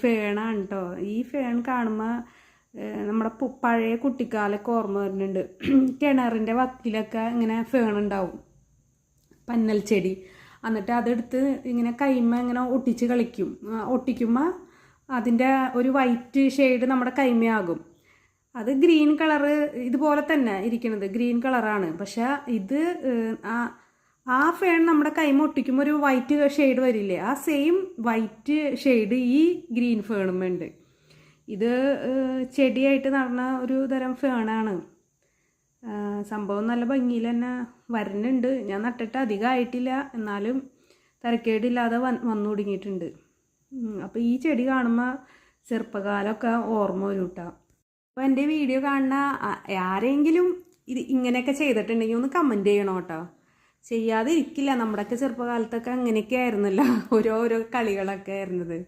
ഫേണാണ് കേട്ടോ ഈ ഫേൺ കാണുമ്പോൾ നമ്മുടെ പഴയ കുട്ടിക്കാലൊക്കെ ഓർമ്മ വരുന്നുണ്ട്. കിണറിന്റെ വക്കിലൊക്കെ ഇങ്ങനെ ഫേൺ ഉണ്ടാവും പന്നൽ ചെടി. എന്നിട്ട് അതെടുത്ത് ഇങ്ങനെ കൈമ ഇങ്ങനെ ഒട്ടിച്ച് കളിക്കും. ഒട്ടിക്കുമ്പോൾ അതിന്റെ ഒരു വൈറ്റ് ഷെയ്ഡ് നമ്മുടെ കൈമയാകും അത് ഗ്രീൻ കളറ് ഇതുപോലെ തന്നെ ഇരിക്കുന്നത് ഗ്രീൻ കളറാണ്. പക്ഷേ ഇത് ആ ആ ഫേൺ നമ്മുടെ കൈമ ഒട്ടിക്കുമ്പോൾ ഒരു വൈറ്റ് ഷെയ്ഡ് വരില്ലേ? ആ സെയിം വൈറ്റ് ഷെയ്ഡ് ഈ ഗ്രീൻ ഫേണും ഉണ്ട്. ഇത് ചെടിയായിട്ട് നടന്ന ഒരു തരം ഫേണാണ് സംഭവം നല്ല ഭംഗിയിൽ തന്നെ വരുന്നുണ്ട് ഞാൻ നട്ടിട്ട് അധികമായിട്ടില്ല എന്നാലും തരക്കേടില്ലാതെ വൻ വന്നു തുടങ്ങിയിട്ടുണ്ട്. അപ്പോൾ ഈ ചെടി കാണുമ്പോൾ ചെറുപ്പകാലമൊക്കെ ഓർമ്മ വരും കേട്ടോ അപ്പോൾ എന്റെ വീഡിയോ കാണുന്ന ആരെങ്കിലും ഇത് ഇങ്ങനെയൊക്കെ ചെയ്തിട്ടുണ്ടെങ്കിൽ ഒന്ന് കമന്റ് ചെയ്യണം കേട്ടോ ചെയ്യാതെ ഇരിക്കില്ല നമ്മുടെയൊക്കെ ചെറുപ്പകാലത്തൊക്കെ അങ്ങനെയൊക്കെ ആയിരുന്നല്ലോ ഓരോരോ കളികളൊക്കെ ആയിരുന്നത്.